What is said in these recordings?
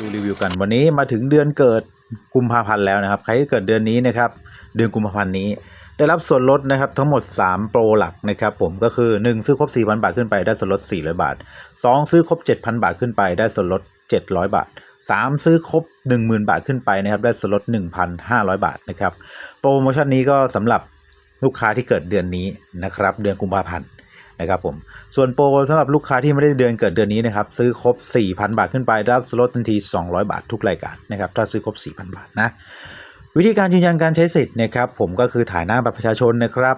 ดูรีวิวกันวันนี้มาถึงเดือนเกิดกุมภาพันธ์แล้วนะครับ ใครที่เกิดเดือนนี้นะครับเดือนกุมภาพันธ์นี้ ได้รับส่วนลดนะครับทั้งหมด 3 โปรหลักนะครับผมก็คือ 1 ซื้อครบ 4,000 บาทขึ้นไปได้ส่วนลด 400 บาท 2 ซื้อครบ 7,000 บาทขึ้นไปได้ส่วนลด 700 บาท 3 ซื้อครบ 10,000 บาทขึ้นไปนะครับได้ส่วนลด 1,500 บาทนะครับโปรโมชั่นนี้ก็สำหรับลูกค้าที่เกิดเดือนนี้นะครับเดือนกุมภาพันธ์นะครับผม ส่วนโปรสำหรับลูกค้าที่ไม่ได้เดือนเกิดเดือนนี้นะครับซื้อครบ 4,000 บาทขึ้นไปรับส่วนลดทันที 200 บาททุกรายการนะครับถ้าซื้อครบ 4,000 บาทนะวิธีการยืนยันการใช้สิทธิ์นะครับผมก็คือถ่ายหน้าบัตรประชาชนนะครับ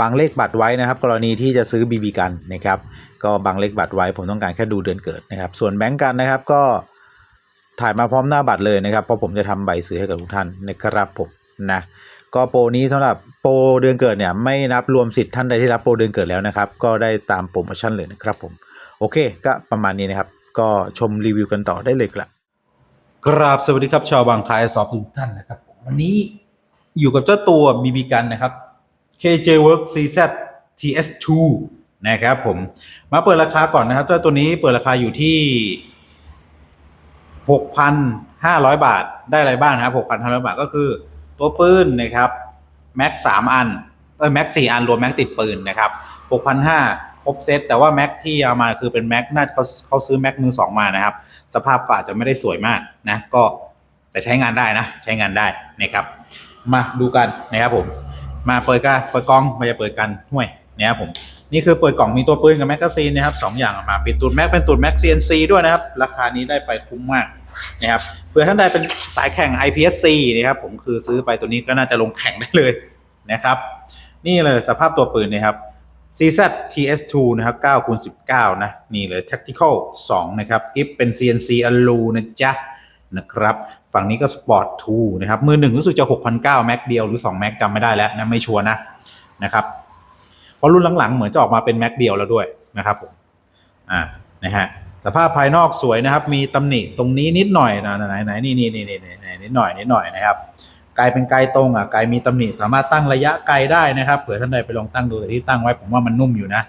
บางเลขบัตรไว้นะครับ กรณีที่จะซื้อบีบีกันนะครับก็บางเลขบัตรไว้ผมต้องการแค่ดูเดือนเกิดนะครับ ส่วนแบงก์กันนะครับก็ถ่ายมาพร้อมหน้าบัตรเลยนะครับเพราะผมจะทำใบซื้อให้กับทุกท่านนะครับผมนะ ก็โปรนี้สำหรับโปรเดือนเกิดเนี่ยไม่นับรวมสิทธิ์ท่านใดที่รับโปรเดือนเกิดแล้วนะครับ ก็ได้ตามโปรโมชั่นเลยนะครับผม โอเค ก็ประมาณนี้นะครับ ก็ชมรีวิวกันต่อได้เลยครับกราบสวัสดีครับชาวบางคายสอบทุกท่านนะครับวันนี้อยู่กับเจ้าตัว BB กันนะครับ KJ Work CZ TS2 นะครับผม มาเปิดราคาก่อนนะครับเจ้าตัวนี้เปิดราคาอยู่ที่ 6,500 บาทได้อะไรบ้างนะครับ6,500 บาทก็คือ ตัวปืนนะครับแม็กสามอันเออแม็กสี่อันรวมแม็กติดปืนนะครับ6,500ครบเซตแต่ว่าแม็กที่เอามาคือเป็นแม็กน่าจะเขาเขาซื้อแม็กมือสองมานะครับ สภาพก็อาจจะไม่ได้สวยมากนะก็แต่ใช้งานได้นะ ใช้งานได้นะครับ มาดูกันนะครับผม มาเปิดกันเปิดกล้องมาจะเปิดกันห่วยนะครับผม นี่คือเปิดกล่องมีตัวปืนกับแมกกาซีนนะครับสองอย่างออกมาเป็นตูดแม็กเป็นตูดแม็ก CNC ด้วยนะครับ ราคานี้ได้ไปคุ้มมากนะครับเผื่อท่านใดเป็นสายแข่ง IPSC นะครับผมคือซื้อไปตัวนี้ก็น่าจะลงแข่งได้เลยนะครับ นี่เลยสภาพตัวปืนนะครับ CZ TS2 นะครับ9คูณ19 นะ นี่เลย Tactical 2 นะครับกิฟเป็น CNC Alu นะจ๊ะนะครับ ฝั่งนี้ก็ Sport 2 นะครับ มือหนึ่งรู้สึกจะ 6,900 แม็กเดียวหรือ 2 แม็กจำไม่ได้แล้วนะ ไม่ชัวร์นะนะครับ เพราะรุ่นหลังๆ เหมือนจะออกมาเป็นแม็กเดียวแล้วด้วยนะครับผมอ่านะฮะสภาพภายนอกสวยนะครับ มีตำหนิตรงนี้นิดหน่อยนะไหนไหนนี่นี่นี่นี่นี่นิดหน่อยนิดหน่อยนะครับกลเป็นไกลตรงอะไกลมีตำหนิสามารถตั้งระยะไกลได้นะครับเผื่อท่านใดไปลองตั้งดูแต่ที่ตั้งไว้ผมว่ามันนุ่มอยู่นะ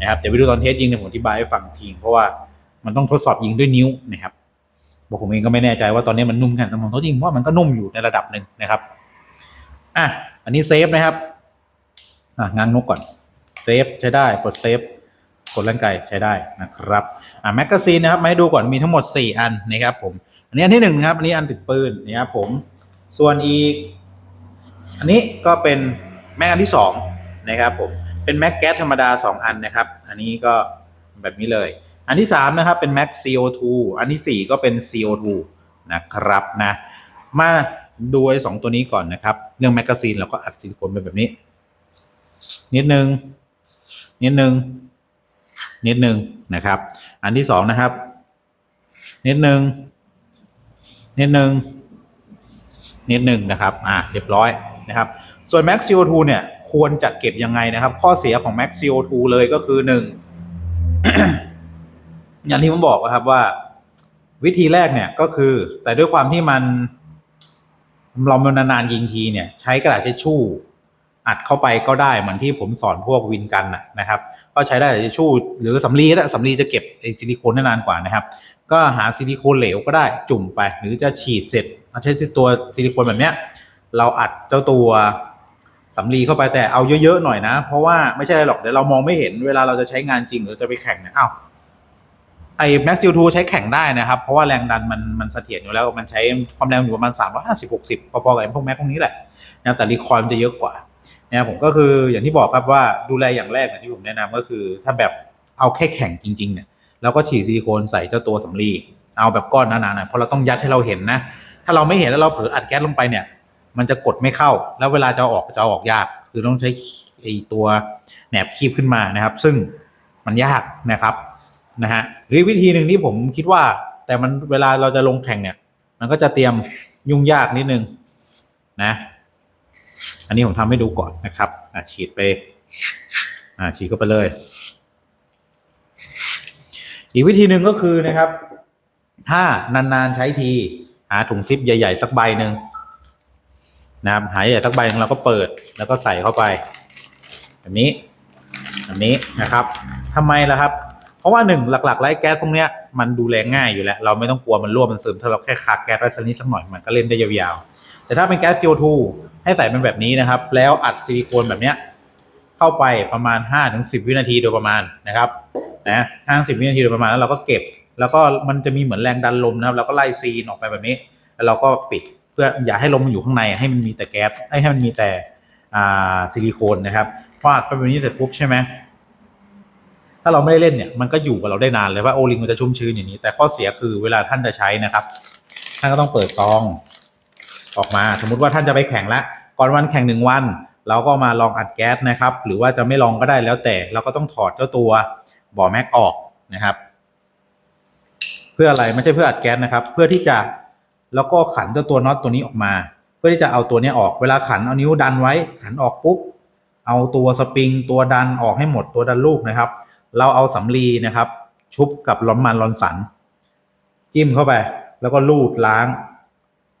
นะครับเดี๋ยวไปดูตอนเทสยิงเดี๋ยวผมอธิบายให้ฟังทีเพราะว่ามันต้องทดสอบยิงด้วยนิ้วนะครับบอกผมเองก็ไม่แน่ใจว่าตอนนี้มันนุ่มกันแต่ผมทดยิงว่ามันก็นุ่มอยู่ในระดับหนึ่งนะครับอะอันนี้เซฟนะครับอะง้างนกก่อน เซฟใช้ได้กดเซฟกดร่างกายใช้ได้นะครับอะแมกกาซีนนะครับมาให้ดูก่อนมีทั้งหมด 4 อันนะครับผมอันนี้อันที่หนึ่งนะครับอันนี้อันติดปืนนะครับผมส่วนอีก อันนี้ก็เป็นแม็กอันที่สองนะครับผมเป็นแม็กแก๊สธรรมดา 2 อันนะครับ อันนี้ก็แบบนี้เลย อันที่ 3 นะครับเป็นแม็ก CO2 อันที่ 4 ก็เป็น CO2 นะครับนะมาดูไอ้สองตัวนี้ก่อนนะครับ เรื่องแมกกาซีนเราก็อัดซิลิโคนไปแบบนี้ นิดนึง นิดนึง นิดนึงนะครับ อันที่สองนะครับ นิดนึง นิดนึง นิดหนึ่งนะครับ อ่าเรียบร้อยนะครับ ส่วน Max CO2 เนี่ย ควรจะเก็บยังไงนะครับ ข้อเสียของ Max CO2 เลยก็คือหนึ่งอย่างที่ผมบอกนะครับว่า วิธีแรกเนี่ยก็คือ แต่ด้วยความที่มันเรามันนานๆยิงทีเนี่ย ใช้กระดาษเช็ดชู่ อัดเข้าไปก็ได้เหมือนที่ผมสอนพวกวินกันนะครับ ก็ใช้ได้กระดาษเช็ดชู่หรือสำลีก็ได้สำลีจะเก็บไอซิลิโคนได้นานกว่านะครับ ก็หาซิลิโคนเหลวก็ได้จุ่มไป หรือจะฉีดเสร็จใช้ตัวซิลิโคนแบบเนี้ยเราอัดเจ้าตัวสำลีเข้าไปแต่เอาเยอะๆหน่อยนะ เพราะว่าไม่ใช่หรอกเดี๋ยวเรามองไม่เห็นเวลาเราจะใช้งานจริงหรือจะไปแข่งเนี่ยอ้าวไอ้แม็กซิลทูใช้แข่งได้นะครับ เพราะว่าแรงดันมันมันเสถียรอยู่แล้วมันใช้ความแรงอยู่ประมาณ350 60พอๆกับพวกแม็กพวกนี้แหละนะแต่รีคอยมันจะเยอะกว่า นะครับผมก็คืออย่างที่บอกครับว่าดูแลอย่างแรกนะที่ผมแนะนำก็คือ ถ้าแบบเอาแค่แข่งจริงๆเนี่ยแล้วก็ฉีดซิลิโคนใส่เจ้าตัวสำลีเอาแบบก้อนหนาๆหน่อยเพราะเราต้องยัดให้เราเห็นนะ ถ้าเราไม่เห็นแล้วเราเผลออัดแก๊สลงไปเนี่ย มันจะกดไม่เข้า แล้วเวลาจะออกจะออกยาก คือต้องใช้ไอตัวแหนบคีบขึ้นมานะครับ ซึ่งมันยากนะครับนะฮะหรือวิธีหนึ่งที่ผมคิดว่า แต่มันเวลาเราจะลงแข่งเนี่ย มันก็จะเตรียมยุ่งยากนิดนึงนะ นนี้ผมทำให้ดูก่อนนะครับอะฉีดไปอ่าฉีดเข้าไปเลย อีกวิธีหนึ่งก็คือนะครับ ถ้านานๆใช้ทีหาถุงซิปใหญ่ ๆ สักใบหนึ่งนะครับหาใหญ่สักใบนึงเราก็เปิดแล้วก็ใส่เข้าไป แบบนี้แบบนี้นะครับทำไมล่ะครับ เพราะว่าหนึ่งหลักๆไล่แก๊สพวกเนี้ยมันดูแลง่ายอยู่แล้ว เราไม่ต้องกลัวมันรั่วมันซึมถ้าเราแค่คักแก๊สไว้สักนิดสักหน่อยมันก็เล่นได้ยาวๆแต่ถ้าเป็นแก๊ส CO2 ให้ใส่เป็นแบบนี้นะครับ แล้วอัดซิลิโคนแบบเนี้ยเข้าไปประมาณ5-10 วินาทีโดยประมาณนะครับนะห้าสิบวินาทีโดยประมาณแล้วเราก็เก็บ แล้วก็มันจะมีเหมือนแรงดันลมนะครับเราก็ไล่ซีนออกไปแบบนี้ แล้วเราก็ปิดเพื่ออย่าให้ลมมันอยู่ข้างในให้มันมีแต่แก๊สให้มันมีแต่ซิลิโคนนะครับพออัดไปแบบนี้เสร็จปุ๊บใช่ไหมถ้าเราไม่ได้เล่นเนี่ยมันก็อยู่กับเราได้นานเลยว่าโอลิงมันจะชุ่มชื้นอย่างนี้ แต่ข้อเสียคือเวลาท่านจะใช้นะครับ ท่านก็ต้องเปิดซอง ออกมา สมมุติว่าท่านจะไปแข่งละก่อนวันแข่งหนึ่งวัน เราก็มาลองอัดแก๊สนะครับ หรือว่าจะไม่ลองก็ได้แล้วแต่เราก็ต้องถอดเจ้าตัวบ่อแม็กออกนะครับ เพื่ออะไรไม่ใช่เพื่ออัดแก๊สนะครับ เพื่อที่จะแล้วก็ขันเจ้าตัวน็อตตัวนี้ออกมา เพื่อที่จะเอาตัวนี้ออกเวลาขันเอานิ้วดันไว้ ขันออกปุ๊บเอาตัวสปริงตัวดันออกให้หมดตัวดันลูกนะครับ เราเอาสำลีนะครับ ชุบกับล้อมมันรอนสัน จิ้มเข้าไป แล้วก็ลูดล้าง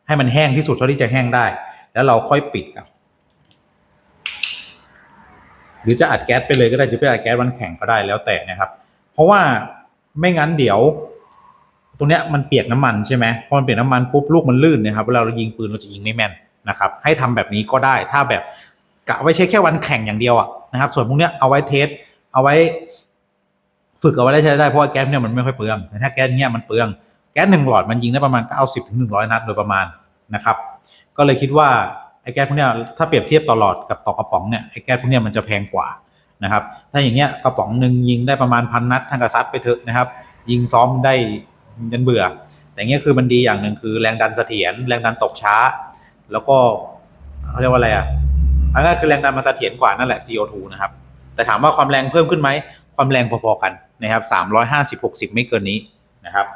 ให้มันแห้งที่สุดเท่าที่จะแห้งได้ แล้วเราค่อยปิดกับหรือจะอัดแก๊สไปเลยก็ได้จะไปอัดแก๊สวันแข่งก็ได้แล้วแต่นะครับ เพราะว่าไม่งั้นเดี๋ยวตรงเนี้ยมันเปียกน้ำมันใช่ไหมพอมันเปียกน้ำมันปุ๊บลูกมันลื่นนะครับเวลาเรายิงปืนเราจะยิงไม่แม่นนะครับ ให้ทำแบบนี้ก็ได้ถ้าแบบกะไว้ใช้แค่วันแข่งอย่างเดียวอะนะครับ ส่วนพวกเนี้ยเอาไว้เทสเอาไว้ ฝึกเอาไว้ได้ใช้ได้เพราะว่าแก๊สเนี่ยมันไม่ค่อยเปลืองแต่ถ้าแก๊สเนี่ยมันเปลือง แก๊สหนึ่งหลอดมันยิงได้ประมาณ 90ถึง100 นัดโดยประมาณนะครับ ก็เลยคิดว่าไอ้แก๊สพวกเนี้ยถ้าเปรียบเทียบต่อหลอดกับต่อกระป๋องเนี่ยไอ้แก๊สพวกเนี้ยมันจะแพงกว่านะครับ ถ้าอย่างเงี้ยกระป๋องหนึ่งยิงได้ประมาณพันนัดทางกระซัดไปเถอะนะครับ ยิงซ้อมได้ยันเบื่อ แต่เงี้ยคือมันดีอย่างหนึ่งคือแรงดันเสถียรแรงดันตกช้า แล้วก็เขาเรียกว่าอะไรอะอันนั้นคือแรงดันมันเสถียรกว่านั่นแหละ CO2 นะครับ แต่ถามว่าความแรงเพิ่มขึ้นไหมความแรงพอๆกันนะครับสามร้อยห้าสิบหกสิบไม่เกินนี้นะครับ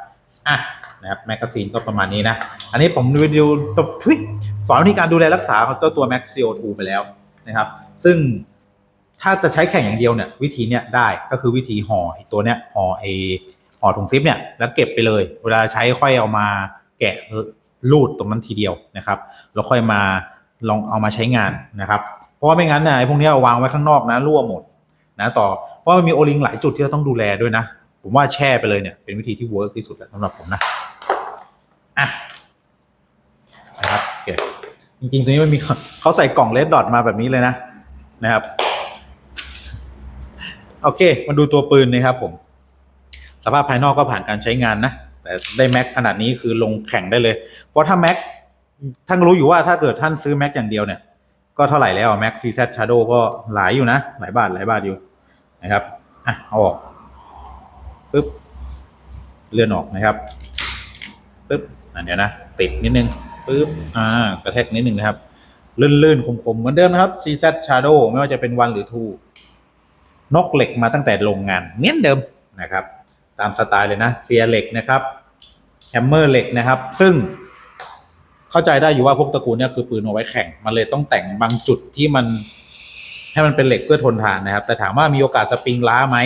อะนะครับแมกกาซีนก็ประมาณนี้นะ อันนี้ผมรีวิวทุยสอนวิธีการดูแลรักษาของตัวตัว Max CO2 ไปแล้วนะครับ ซึ่งถ้าจะใช้แข่งอย่างเดียวเนี่ยวิธีเนี้ยได้ก็คือวิธีห่อไอตัวเนี้ยห่อไอห่อถุงซิปเนี่ยแล้วเก็บไปเลย เวลาใช้ค่อยเอามาแกะรูดตรงนั้นทีเดียวนะครับแล้วค่อยมาลองเอามาใช้งานนะครับ เพราะว่าไม่งั้นเนี่ยไอ้พวกนี้ยวางไว้ข้างนอกนะรั่วหมดนะต่อเพราะมันมีโอลิงหลายจุดที่เราต้องดูแลด้วยนะ ผมว่าแช่ไปเลยเนี่ย เป็นวิธีที่เวิร์กที่สุดแล้วสำหรับผมนะอะนะครับโอเคจริงๆตัวนี้มันมีเขาใส่กล่องเลดดอทมาแบบนี้เลยนะนะครับ โอเค มาดูตัวปืนนะครับผม สภาพภายนอกก็ผ่านการใช้งานนะ แต่ได้แม็กขนาดนี้คือลงแข่งได้เลย เพราะถ้าแม็กท่านรู้อยู่ว่าถ้าเกิดท่านซื้อแม็กอย่างเดียวเนี่ย ก็เท่าไหร่แล้วแม็กซีแซชาโดก็หลายอยู่นะ หลายบาทหลายบาทอยู่นะครับ อะเอาออก ปึ๊บเลื่อนออกนะครับปึ๊บอะเดี๋ยวนะติดนิดนึงปึ๊บอ่ากระแทกนิดนึงนะครับลื่นๆคมๆเหมือนเดิมนะครับ CZ Shadow ไม่ว่าจะเป็นวันหรือทูนกเหล็กมาตั้งแต่โรงงานเหมือนเดิมนะครับ ตามสไตล์เลยนะเซียเหล็กนะครับแฮมเมอร์เหล็กนะครับ ซึ่งเข้าใจได้อยู่ว่าพวกตระกูลเนี่ยคือปืนเอาไว้แข่ง มันเลยต้องแต่งบางจุดที่มันให้มันเป็นเหล็กเพื่อทนทานนะครับ แต่ถามว่ามีโอกาสสปริงล้าไหม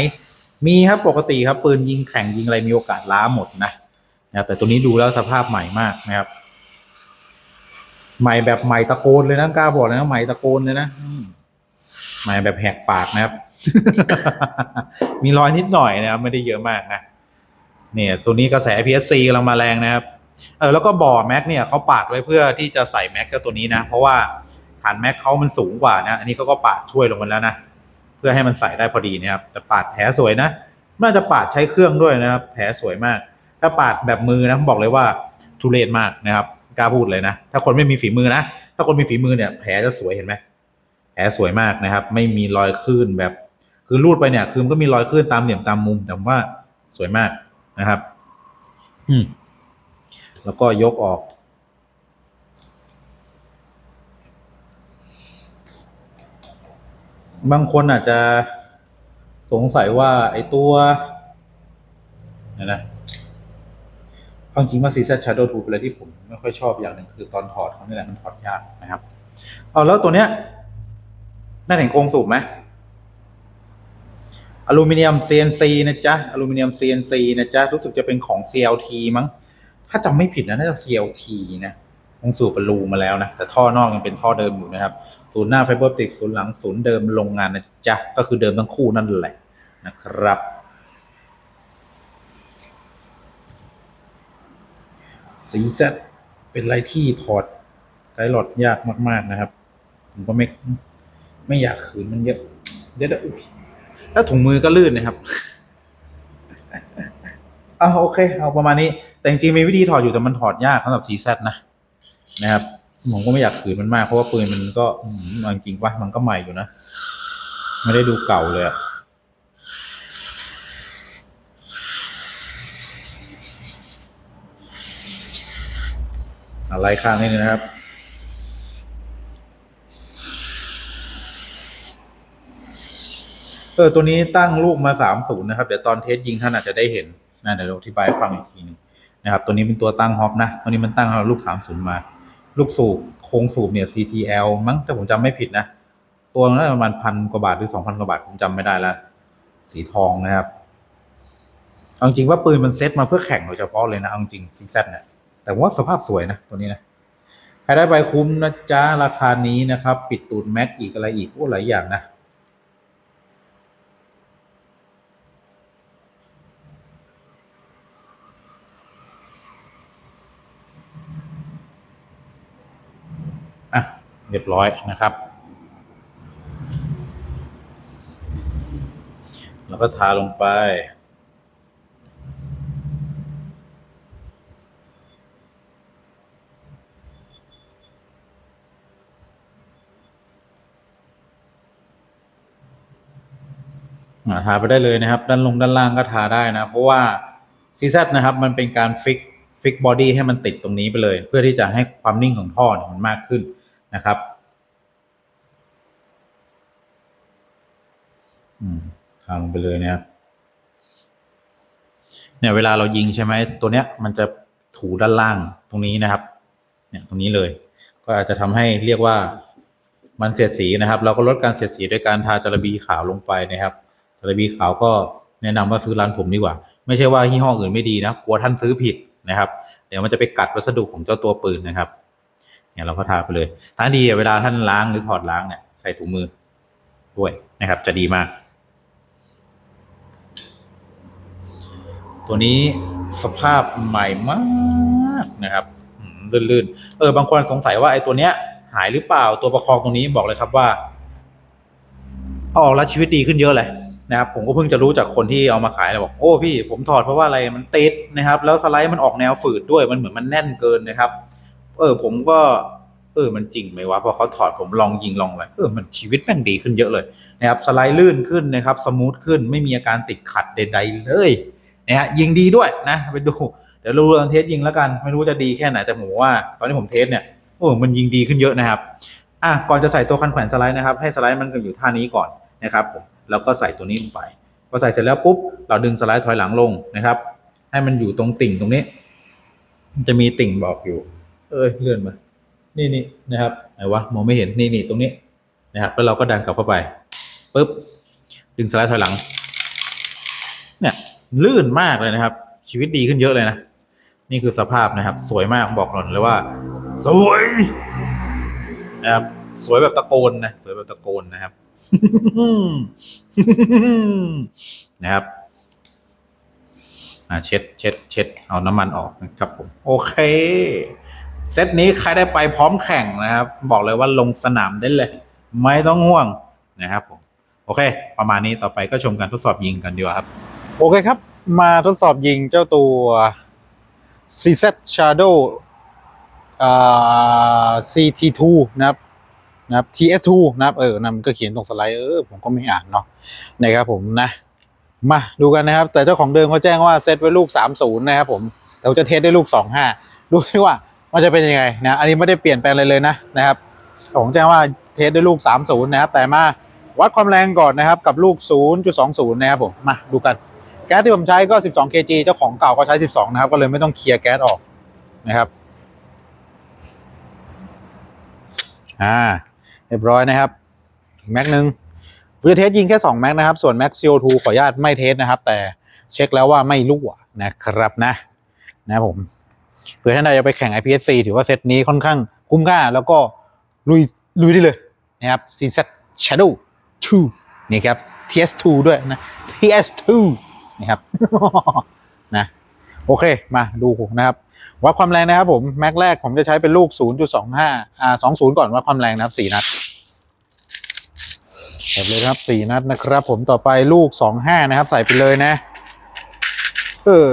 มีครับปกติครับปืนยิงแข่งยิงอะไรมีโอกาสล้าหมดนะนะแต่ตัวนี้ดูแล้วสภาพใหม่มากนะครับ ใหม่แบบใหม่ตะโกนเลยนะกล้าบอกเลยนะใหม่ตะโกนเลยนะใหม่แบบแหกปากนะครับ มีรอยนิดหน่อยนะครับไม่ได้เยอะมากนะเนี่ย ตัวนี้กระแส PSC กำลังมาแรงนะครับเออแล้วก็บ่อแม็กเนี่ยเขาปาดไว้เพื่อที่จะใส่แม็กกับตัวนี้นะ เพราะว่าฐานแม็กเขามันสูงกว่านะ อันนี้เขาก็ปาดช่วยลงมาแล้วนะ พื่อให้มันใส่ได้พอดีนะครับแต่ปาดแผลสวยนะน่าจะปาดใช้เครื่องด้วยนะครับ แผลสวยมาก ถ้าปาดแบบมือนะผมบอกเลยว่าทุเรศมากนะครับกล้าพูดเลยนะ ถ้าคนไม่มีฝีมือนะ ถ้าคนมีฝีมือเนี่ย แผลจะสวยเห็นไหมแผลสวยมากนะครับ ไม่มีรอยคลื่นแบบ คือรูดไปเนี่ยคือมันก็มีรอยคลื่นตามเหลี่ยมตามมุมแต่ว่าสวยมากนะครับ อืมแล้วก็ยกออก บางคนอาจจะสงสัยว่าไอ้ตัวนี่ยนะเอาจริงว่า CZ Shadow 2เป็นอะไรที่ผมไม่ค่อยชอบอย่างหนึ่งคือตอนถอดเขาเนี่ยแหละมันถอดยากนะครับ เอาแล้วตัวเนี้ยน่าเห็นโครงสูบไหมอลูมิเนียม CNC นะจ๊ะอลูมิเนียม CNC นะจ๊ะรู้สึกจะเป็นของ CLT มั้ง ถ้าจำไม่ผิดนะน่าจะ CLT นะคงสูบบรรลูมาแล้วนะ แต่ท่อนอกยังเป็นท่อเดิมอยู่นะครับ ศูนย์หน้าไฟเบอร์ติกศูนย์หลังศูนย์เดิมโรงงานนะจ๊ะ ก็คือเดิมทั้งคู่นั่นแหละนะครับ สีเซตเป็นไรที่ถอดไกด์หลอดยากมาก ๆนะครับ ผมก็ไม่ไม่อยากขืนมันเยอะเดี๋ยวแล้วถุงมือก็ลื่นนะครับอ่าโอเค เอาประมาณนี้ แต่จริงๆมีวิธีถอดอยู่แต่มันถอดยากสำหรับสีแซดนะ นะครับ ผมก็ไม่อยากขืนมันมากเพราะว่าปืนมันก็มเอาจริงว่ามันก็ใหม่อยู่นะไม่ได้ดูเก่าเลยอะอะไรข้างนี้นะครับเออตัวนี้ตั้งลูกมาสามศูนย์นะครับ เดี๋ยวตอนเทสยิงท่านอาจจะได้เห็นนะเดี๋ยวอธิบายฟังอีกทีหนึงนะครับ ตัวนี้เป็นตัวตั้งฮอปนะตัวนี้มันตั้งเอาลูกสามศูนย์มา ลูกสูบโครงสูบเนี่ย CTL มั้งถ้าผมจำไม่ผิดนะ ตัวนั้นประมาณพันกว่าบาทหรือสองพันกว่าบาทผมจำไม่ได้ละสีทองนะครับเอาจริงว่าปืนมันเซ็ตมาเพื่อแข่งโดยเฉพาะเลยนะเอาจริงซิกแซเนี่ยแต่ว่าสภาพสวยนะ ตัวนี้นะใครได้ไปคุ้มนะจ๊ะราคานี้นะครับ ปิดตูดแม็กอีกอะไรอีกโอ้หลายอย่างนะ เรียบร้อยนะครับ แล้วก็ทาลงไปทาไปได้เลยนะครับ ด้านลงด้านล่างก็ทาได้นะ เพราะว่าซีซนะครับมันเป็นการฟิกฟิกบอดี้ให้มันติดตรงนี้ไปเลย เพื่อที่จะให้ความนิ่งของท่อมันมากขึ้น นะครับอืมทาลงไปเลยนะครับเนี่ยเวลาเรายิงใช่ไหมตัวเนี้ย มันจะถูด้านล่างตรงนี้นะครับ เนี่ยตรงนี้เลย ก็อาจจะทำให้เรียกว่ามันเสียดสีนะครับ เราก็ลดการเสียดสีด้วยการทาจาระบีขาวลงไปนะครับจาระบีขาวก็แนะนำว่าซื้อร้านผมดีกว่า ไม่ใช่ว่ายี่ห้ออื่นไม่ดีนะกลัวท่านซื้อผิดนะครับ เดี๋ยวมันจะไปกัดวัสดุของเจ้าตัวปืนนะครับ เนี่ยเราก็ทาไปเลยทางดีเวลาท่านล้างหรือถอดล้างเนี่ยใส่ถุงมือด้วยนะครับ จะดีมาก ตัวนี้สภาพใหม่มากนะครับลื่นๆเออบางคนสงสัยว่าไอ้ตัวเนี้ย หายหรือเปล่าตัวประคองตรงนี้บอกเลยครับว่าอาออกแล้วชีวิตดีขึ้นเยอะเลยนะครับ ผมก็เพิ่งจะรู้จากคนที่เอามาขายเลยบอกโอ้พี่ผมถอดเพราะว่าอะไรมันติดนะครับ แล้วสไลด์มันออกแนวฝืดด้วยมันเหมือนมันแน่นเกินนะครับ เออ ผมก็ เออ มันจริงไหมวะพอเขาถอดผมลองยิงลองอะไรเออมันชีวิตแม่งดีขึ้นเยอะเลยนะครับสไลด์ลื่นขึ้นนะครับ สมูทขึ้นไม่มีอาการติดขัดใดๆเลยนะฮะยิงดีด้วยนะไปดูเดี๋ยวรู้ตอนเทสยิงแล้วกัน ไม่รู้จะดีแค่ไหนแต่ผมว่า ตอนที่ผมเทสเนี่ยโอ้มันยิงดีขึ้นเยอะนะครับอะก่อนจะใส่ตัวคันแขวนสไลด์นะครับ ให้สไลด์มันอยู่ท่านี้ก่อนนะครับผมแล้วก็ใส่ตัวนี้ลงไปพอใส่เสร็จแล้วปุ๊บเราดึงสไลด์ถอยหลังลงนะครับ ให้มันอยู่ตรงติ่งตรงนี้ จะมีติ่งบอกอยู่ เอ้ยเลื่อนมา นี่นี่นะครับไหนวะมองไม่เห็นนี่นี่ตรงนี้นะครับ แล้วเราก็ดันกลับเข้าไปปุ๊บดึงสไลด์ถอยหลัง เนี่ยลื่นมากเลยนะครับ ชีวิตดีขึ้นเยอะเลยนะ นี่คือสภาพนะครับ สวยมากบอกหน่อยเลยว่า สวยนะครับสวยแบบตะโกนนะสวยแบบตะโกนนะครับนะครับอ่าเช็ดเช็ดเช็ดเอาน้ำมันออกนะครับผม โอเค เซตนี้ใครได้ไปพร้อมแข่งนะครับ บอกเลยว่าลงสนามได้เลย ไม่ต้องห่วงนะครับผมโอเค ประมาณนี้ต่อไปก็ชมการทดสอบยิงกันดีกว่าครับ โอเคครับ มาทดสอบยิงเจ้าตัว CZ Shadow อ่า CT2 นะครับนะครับ TS2 นะครับ เออนะมันก็เขียนตรงสไลด์ เออ ผมก็ไม่อ่านเนาะนะครับผมนะ มาดูกันนะครับ แต่เจ้าของเดิมเขาแจ้งว่าเซตไว้ลูก 30 นะครับผมแต่จะเทสได้ลูก 25 ดูซิว่า มันจะเป็นยังไงนะอันนี้ไม่ได้เปลี่ยนแปลงอะไรเลยนะนะครับผมแจ้งว่าเทสด้วยลูก 30 นะครับ แต่มาวัดความแรงก่อนนะครับ กับลูก 0.20 นะครับผมมาดูกัน แก๊สที่ผมใช้ก็ 12 kg เจ้าของเก่าก็ใช้ 12 นะครับ ก็เลยไม่ต้องเคลียร์แก๊สออกนะครับอ่าเรียบร้อยนะครับแม็กหนึ่งเพื่อเทสยิงแค่ 2 แม็กนะครับ ส่วนแม็ก CO2 ขออนุญาตไม่เทสนะครับ แต่เช็คแล้วว่าไม่รั่วนะครับนะนะผม เผื่อท่านใดจะไปแข่ง IPSC ถือว่าเซตนี้ค่อนข้างคุ้มค่า แล้วก็ลุยลุยได้เลยนะครับ CZ Shadow 2 นี่ครับ TS2 ด้วยนะ TS2 นะครับนะโอเคมาดูนะครับวัดความแรงนะครับผม แม็กแรกผมจะใช้เป็นลูก 0.25อ่า20 ก่อนวัดความแรงนะครับ 4 นัดใส่ไปเลยครับ 4 นัดนะครับ ผมต่อไปลูก 25 นะครับ ใส่ไปเลยนะ เออ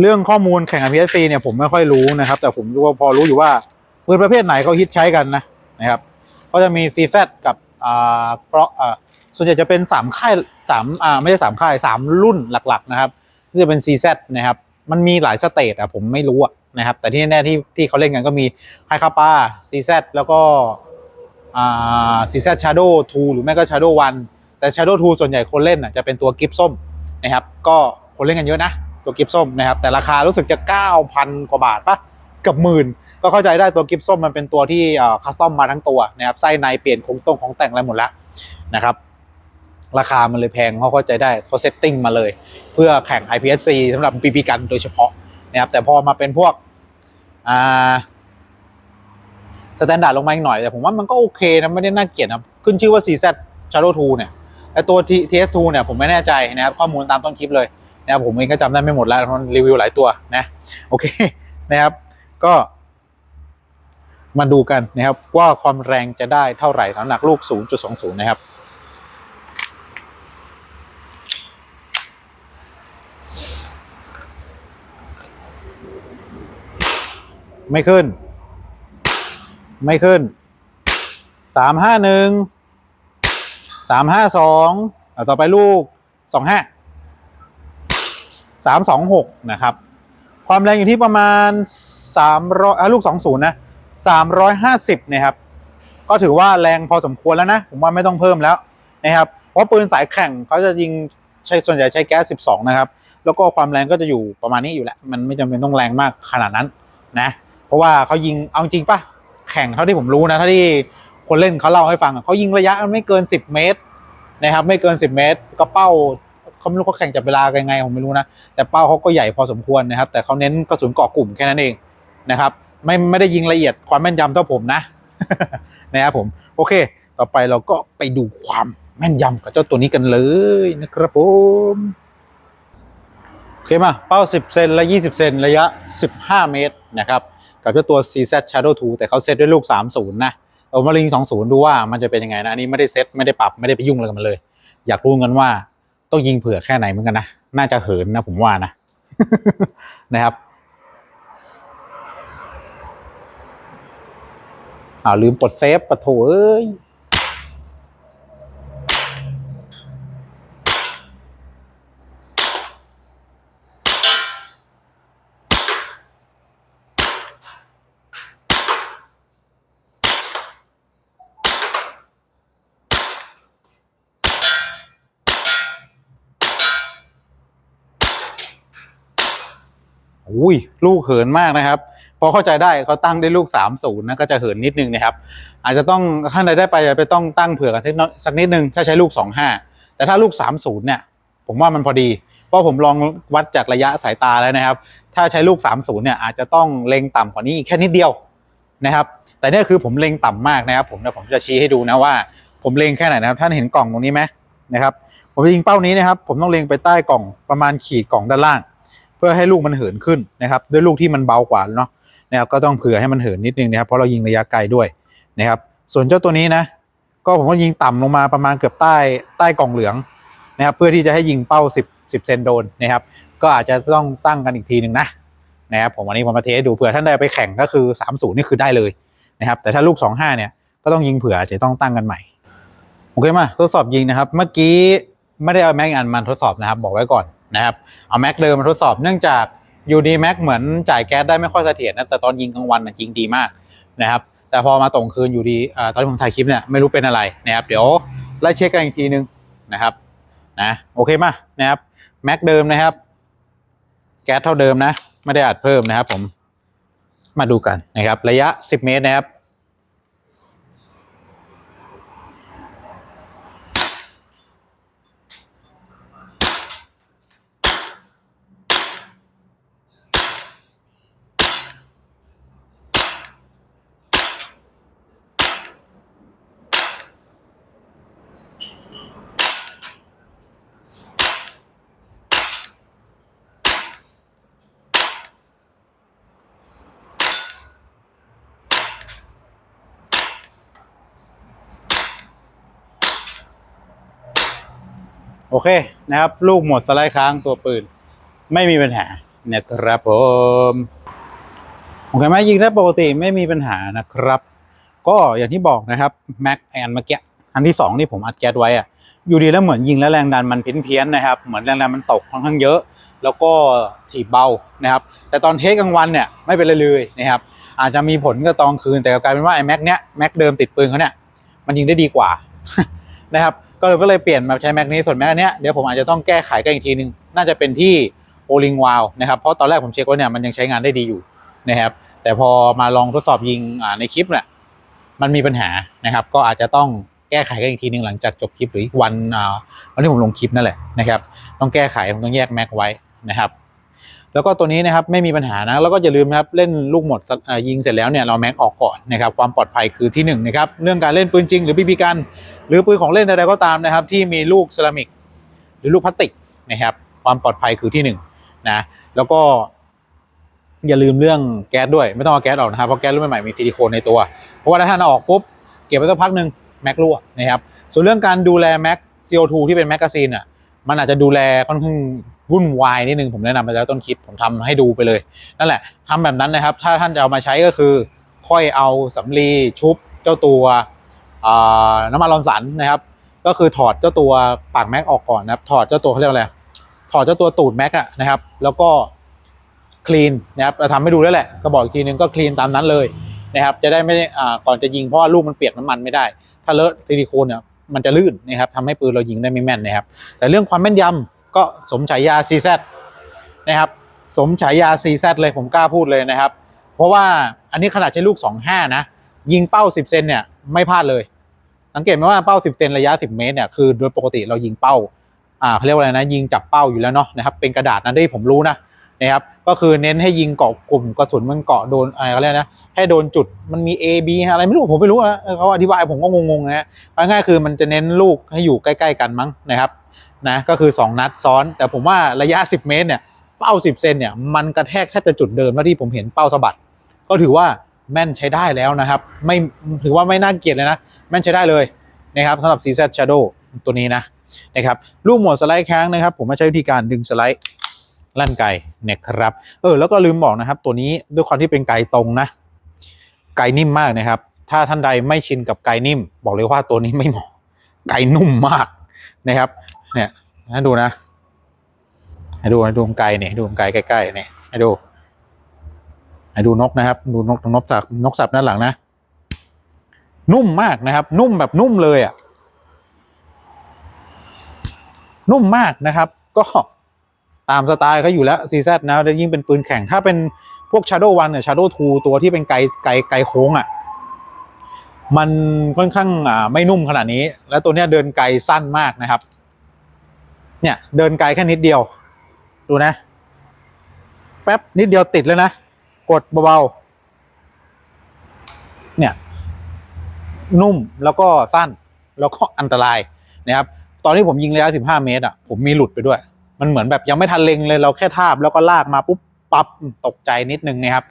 เรื่องข้อมูลแข่ง RPSC เนี่ยผมไม่ค่อยรู้นะครับ แต่ผมรู้ว่าพอรู้อยู่ว่าปืนประเภทไหนเขาฮิตใช้กันนะนะครับ ก็จะมี CZ กับอ่าเพราะอ่าส่วนใหญ่จะเป็นสามค่ายสามอ่าไม่ใช่สามค่ายสามรุ่นหลักๆนะครับที่จะเป็น CZ นะครับมันมีหลายสเตจอะผมไม่รู้อะนะครับ แต่ที่แน่ๆที่ที่เขาเล่นกันก็มีไฮคาปา CZ แล้วก็อ่า CZ Shadow 2หรือไม่ก็ Shadow 1แต่ Shadow 2ส่วนใหญ่คนเล่นอะจะเป็นตัวกิฟส้มนะครับ ก็คนเล่นกันเยอะนะ ตัวกิฟส้มนะครับแต่ราคารู้สึกจะ 9,000 กว่าบาทปะเกือบหมื่นก็เข้าใจได้ตัวกิฟส้มมันเป็นตัวที่คัสตอมมาทั้งตัวนะครับไส้ในเปลี่ยนโครงตรงของแต่งอะไรหมดแล้วนะครับราคามันเลยแพงเขาเข้าใจได้เขาเซตติ้งมาเลย เพื่อแข่ง IPSC สำหรับปีปีกันโดยเฉพาะนะครับแต่พอมาเป็นพวกอ่าสแตนดาร์ดลงมาอีกหน่อย แต่ผมว่ามันก็โอเคนะไม่ได้น่าเกลียดนะขึ้นชื่อว่า CZ Shadow 2เนี่ยแต่ตัว TS2 เนี่ยผมไม่แน่ใจนะครับข้อมูลตามต้นคลิปเลย นะครับผมเองก็จำได้ไม่หมดแล้วเพราะรีวิวหลายตัวนะโอเคนะครับ ก็ มาดูกันนะครับว่าความแรงจะได้เท่าไหร่น้ำหนักลูก 0.20 นะครับไม่ขึ้น ไม่ขึ้น สามห้าหนึ่ง สามห้าสอง ต่อไปลูกสองห้า สามสองหกนะครับ ความแรงอยู่ที่ประมาณสามร้อยลูกสองศูนย์นะสามร้อยห้าสิบนะครับ ก็ถือว่าแรงพอสมควรแล้วนะ ผมว่าไม่ต้องเพิ่มแล้วนะครับ เพราะปืนสายแข่งเขาจะยิงใช้ส่วนใหญ่ใช้แก๊ส 12 นะครับ แล้วก็ความแรงก็จะอยู่ประมาณนี้อยู่แหละมันไม่จำเป็นต้องแรงมากขนาดนั้นนะ เพราะว่าเขายิงเอาจริงปะแข่งเท่าที่ผมรู้นะเท่าที่คนเล่นเขาเล่าให้ฟังเขายิงระยะไม่เกิน 10 เมตรนะครับ ไม่เกิน 10 เมตรก็เป้า เขาไม่รู้เขาแข่งจับเวลากันยังไงผมไม่รู้นะ แต่เป้าเขาก็ใหญ่พอสมควรนะครับ แต่เขาเน้นกระสุนเกาะกลุ่มแค่นั้นเองนะครับ ไม่ไม่ได้ยิงละเอียดความแม่นยำเท่าผมนะนะครับผมโอเค ต่อไปเราก็ไปดูความแม่นยำกับเจ้าตัวนี้กันเลยนะครับผมโอเคมาเป้า 10 เซนและ 20 เซนระยะ 15 เมตรนะครับกับเจ้าตัว CZ Shadow 2 แต่เขาเซตด้วยลูก 30 นะเอามาลิง 20 ดูว่ามันจะเป็นยังไงนะอันนี้ไม่ได้เซตไม่ได้ปรับไม่ได้ไปยุ่งอะไรกันเลย อยากรู้กันว่า ต้องยิงเผื่อแค่ไหนเหมือนกันนะ น่าจะเหินนะผมว่านะ นะครับอ้าวลืมกดเซฟปะโถเอ้ย อุ้ยลูกเหินมากนะครับ พอเข้าใจได้เขาตั้งได้ลูก 30นะก็จะเหินนิดนึงนะครับ อาจจะต้องท่านใดได้ไปอาจจะต้องตั้งเผื่อกันสักนิดนึงถ้าใช้ลูก 25 แต่ถ้าลูก 30เนี่ยผมว่ามันพอดีเพราะผมลองวัดจากระยะสายตาแล้วนะครับ ถ้าใช้ลูก 30เนี่ยอาจจะต้องเล็งต่ำกว่านี้อีกแค่นิดเดียวนะครับ แต่นี่คือผมเล็งต่ำมากนะครับ ผมเดี๋ยวผมจะชี้ให้ดูนะว่า ผมเล็งแค่ไหนนะครับ ท่านเห็นกล่องตรงนี้ไหมนะครับ ผมยิงเป้านี้นะครับ ผมต้องเล็งไปใต้กล่องประมาณขีดกล่องด้านล่าง พื่อให้ลูกมันเหินขึ้นนะครับ ด้วยลูกที่มันเบากว่าเนาะนะครับก็ต้องเผื่อให้มันเหินนิดนึงนะครับเพราะเรายิงระยะไกลด้วยนะครับ ส่วนเจ้าตัวนี้นะ ก็ผมก็ยิงต่ำลงมาประมาณเกือบใต้ใต้กล่องเหลืองนะครับ เพื่อที่จะให้ยิงเป้า 10 10เซนโดนนะครับ ก็อาจจะต้องตั้งกันอีกทีหนึ่งนะนะครับผมวันนี้ผมมาเทสดูเผื่อท่านใดไปแข่งก็คือ 30 นี่คือได้เลยนะครับ แต่ถ้าลูก 25 เนี่ยก็ต้องยิงเผื่ออาจจะต้องตั้งกันใหม่โอเคมาทดสอบยิงนะครับ เมื่อกี้ไม่ได้เอาแม็กอันมาทดสอบนะครับ บอกไว้ก่อน นะครับเอาแม็กเดิมมาทดสอบเนื่องจากยูดีแม็กเหมือนจ่ายแก๊สได้ไม่ค่อยเสถียรนะแต่ตอนยิงกลางวันน่ะยิงดีมากนะครับแต่พอมาตรงคืนอยู่ดีอตอนที่ผมถ่ายคลิปเนี่ยไม่รู้เป็นอะไรนะครับเดี๋ยวไล่เช็คกันอีกทีนึงนะครับนะโอเคมานะครับแม็กเดิมนะครับ แก๊สเท่าเดิมนะ ไม่ได้อัดเพิ่มนะครับผมมาดูกันนะครับ ระยะ 10 เมตรนะครับ อเคนะครับ ลูกหมดสไลด์ค้างตัวปืน ไม่มีปัญหานะครับผมโอเคไหมยิงได้ปกติไม่มีปัญหานะครับ ก็อย่างที่บอกนะครับแม็กแอนเมื่อกี้อันที่สองที่ผมอัดแก๊สไว้อะอยู่ดีแล้วเหมือนยิงแล้วแรงดันมันเพี้ยนๆนะครับ เหมือนแรงดันมันตกค่อนข้างเยอะ แล้วก็ถีบเบานะครับ แต่ตอนเทสกลางวันเนี่ยไม่เป็นไรเลยนะครับ อาจจะมีผลกับตอนคืนแต่กลายเป็นว่าไอ้แม็กเนี้ยแม็กเดิมติดปืนเขาเนี่ยมันยิงได้ดีกว่า นะครับก็เลยก็เลยเปลี่ยนมาใช้แม็กนี้ส่วนแม็กนเนี้ยเดี๋ยวผมอาจจะต้องแก้ไขกันอีกทีนึง น่าจะเป็นที่โอลิงวาลนะครับเพราะตอนแรกผมเช็คว่าเนี่ยมันยังใช้งานได้ดีอยู่นะครับแต่พอมาลองทดสอบยิงในคลิปเนี่ยมันมีปัญหานะครับ ก็อาจจะต้องแก้ไขกันอีกทีนึงหลังจากจบคลิปหรืออีกวันวันที่ผมลงคลิปนั่นแหละนะครับ ต้องแก้ไขผมต้องแยกแม็กไว้นะครับ แล้วก็ตัวนี้นะครับไม่มีปัญหานะแล้วก็อย่าลืมนะครับเล่นลูกหมดยิงเสร็จแล้วเนี่ยเราแม็กออกก่อนนะครับความปลอดภัยคือที่หนึ่งนะครับเรื่องการเล่นปืนจริงหรือบีบีกันหรือปืนของเล่นใดๆก็ตามนะครับ ที่มีลูกเซรามิก หรือลูกพลาสติกนะครับ ความปลอดภัยคือที่หนึ่งนะแล้วก็อย่าลืมเรื่องแก๊สด้วยไม่ต้องเอาแก๊สออกนะครับเพราะแก๊สรุ่นใหม่ๆมีซิลิโคนในตัว เพราะว่าถ้าท่านอออกปุ๊บเก็บไว้สักพักหนึ่งแม็กรั่วนะครับส่วนเรื่องการดูแลแม็ก CO2 ที่เป็นแมกกาซีนอะมันอาจจะดูแลค่อนข้าง วุ่นวายนิดนึงผมแนะนำไปแล้วต้นคลิปผมทำให้ดูไปเลย นั่นแหละทำแบบนั้นนะครับ ถ้าท่านจะเอามาใช้ก็คือ ค่อยเอาสำลีชุบเจ้าตัวน้ำมันรอนสันนะครับ ก็คือถอดเจ้าตัวปากแม็กออกก่อนนะครับ ถอดเจ้าตัวเขาเรียกว่าอะไรถอดเจ้าตัวตูดแม็กอะนะครับ แล้วก็คลีนนะครับเราทำให้ดูแล้วแหละก็บอกอีกทีนึงก็คลีนตามนั้นเลยนะครับ จะได้ไม่ก่อนจะยิงเพราะว่าลูกมันเปียกน้ำมันไม่ได้ ถ้าเลอะซิลิโคนเนี่ยมันจะลื่นนะครับทำให้ปืนเรายิงได้ไม่แม่นนะครับ แต่เรื่องความแม่นยำ ก็สมฉายา CZ นะครับ สมฉายา CZ เลยผมกล้าพูดเลยนะครับ เพราะว่าอันนี้ขนาดใช้ลูก 25 นะ ยิงเป้า 10 เซนเนี่ยไม่พลาดเลย สังเกตไหมว่าเป้า 10 เซนระยะ 10 เมตรเนี่ยคือโดยปกติเรายิงเป้า อ่าเขาเรียกว่าอะไรนะ ยิงจับเป้าอยู่แล้วเนาะนะครับ เป็นกระดาษนั้นที่ผมรู้นะ นะครับก็คือเน้นให้ยิงเกาะกลุ่มกระสุนมันเกาะโดนอะไรเขาเรียกนะให้โดนจุดมันมี A B อะไรไม่รู้ผมไม่รู้นะเขาอธิบายผมก็งงๆนะฮะง่ายๆคือมันจะเน้นลูกให้อยู่ใกล้ๆกันมั้งนะครับนะก็คือ 2 นัดซ้อน แต่ผมว่าระยะ 10 เมตรเนี่ยเป้า 10 เซนเนี่ยมันกระแทกแทบจะจุดเดิมแล้วที่ผมเห็นเป้าสะบัด ก็ถือว่าแม่นใช้ได้แล้วนะครับ ไม่ถือว่าไม่น่าเกลียดเลยนะ แม่นใช้ได้เลยนะครับสำหรับ CZ Shadow ตัวนี้นะนะครับลูกหมวดสไลด์ค้างนะครับ ผมมาใช้วิธีการดึงสไลด์ลั่นไกเนี่ยครับ เออแล้วก็ลืมบอกนะครับ ตัวนี้ด้วยความที่เป็นไกตรงนะ ไกนิ่มมากนะครับ ถ้าท่านใดไม่ชินกับไกนิ่ม บอกเลยว่าตัวนี้ไม่เหมาะ ไกนุ่มมากนะครับ เนี่ยให้ดูนะให้ดูให้ดูไกเนี่ยให้ดูไกใกล้ๆเนี่ยให้ดูให้ดูนกนะครับ ดูนกนกสับนกสับด้านหลังนะ นุ่มมากนะครับ นุ่มแบบนุ่มเลยอะนุ่มมากนะครับ ก็ ตามสไตล์เขาอยู่แล้วซีซนะแล้วยิ่งเป็นปืนแข่งถ้าเป็นพวก Shadow 1เนี่ย Shadow 2 ตัวที่เป็นไกลไกลไกลโค้งอะมันค่อนข้างอ่าไม่นุ่มขนาดนี้ แล้วตัวเนี้ยเดินไกลสั้นมากนะครับ เนี่ยเดินไกลแค่นิดเดียว ดูนะ แป๊บนิดเดียวติดแล้วนะ กดเบาๆ เนี่ย นุ่มแล้วก็สั้นแล้วก็อันตรายนะครับ ตอนที่ผมยิงระยะ 15 เมตรอะผมมีหลุดไปด้วย มันเหมือนแบบยังไม่ทันเล็งเลยเราแค่ทาบแล้วก็ลากมาปุ๊บปั๊บตกใจนิดนึงนะครับ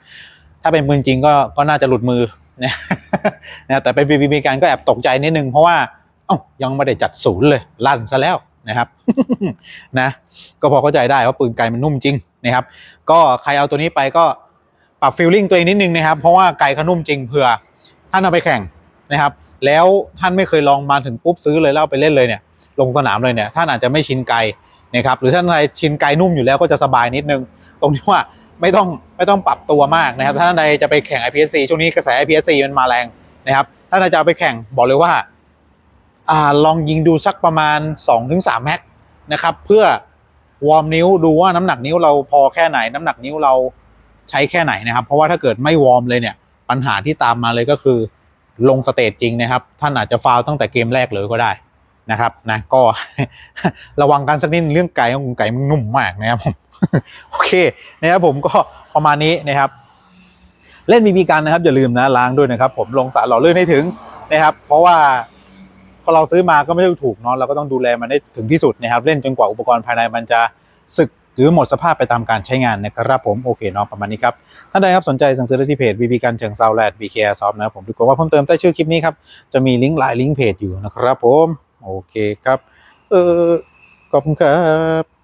ถ้าเป็นปืนจริงก็ก็น่าจะหลุดมือนะนะแต่ไปบีบีกันก็แอบตกใจนิดนึงเพราะว่าเอ้ายังไม่ได้จัดศูนย์เลยลั่นซะแล้วนะครับนะก็พอเข้าใจได้ว่าปืนไกมันนุ่มจริงนะครับ ก็ใครเอาตัวนี้ไปก็ปรับฟีลลิ่งตัวเองนิดนึงนะครับ เพราะว่าไกเขานุ่มจริงเผื่อท่านเอาไปแข่งนะครับ แล้วท่านไม่เคยลองมาถึงปุ๊บซื้อเลยแล้วเอาไปเล่นเลยเนี่ย ลงสนามเลยเนี่ยท่านอาจจะไม่ชินไกล นะครับหรือท่านใดชินไกนุ่มอยู่แล้วก็จะสบายนิดนึง ตรงที่ว่าไม่ต้องไม่ต้องปรับตัวมากนะครับถ้าท่านใดจะไปแข่ง IPSC ช่วงนี้กระแส IPSC มันมาแรงนะครับถ้าท่านจะไปแข่งบอกเลยว่าอ่าลองยิงดูสักประมาณ 2-3แม็กนะครับเพื่อวอร์มนิ้วดูว่าน้ำหนักนิ้วเราพอแค่ไหน น้ำหนักนิ้วเราใช้แค่ไหนนะครับ เพราะว่าถ้าเกิดไม่วอร์มเลยเนี่ย ปัญหาที่ตามมาเลยก็คือลงสเตจจริงนะครับ ท่านอาจจะฟาวตั้งแต่เกมแรกเลยก็ได้ นะครับนะก็ระวังกันสักนิดเรื่องไก่ของไก่มันนุ่มมากนะครับผมโอเคนะครับผมก็ประมาณนี้นะครับ เล่นบีบีกันนะครับอย่าลืมนะล้างด้วยนะครับ ผมลงสารหล่อลื่นให้ถึงนะครับ เพราะว่าพอเราซื้อมาก็ไม่ได้ถูกเนาะเราก็ต้องดูแลมันได้ถึงที่สุดนะครับ เล่นจนกว่าอุปกรณ์ภายในมันจะสึกหรือหมดสภาพไปตามการใช้งานนะครับผมโอเคเนาะประมาณนี้ครับท่านใดครับสนใจสั่งซื้อได้ที่เพจบีบีกันเชิงซาแลดบีเคซอฟนะครับผมดูกว่าเพิ่มเติมใต้ชื่อคลิปนี้ครับจะมีลิงก์หลายลิงก์เพจอยู่นะครับผม โอเคครับ เออขอบคุณครับ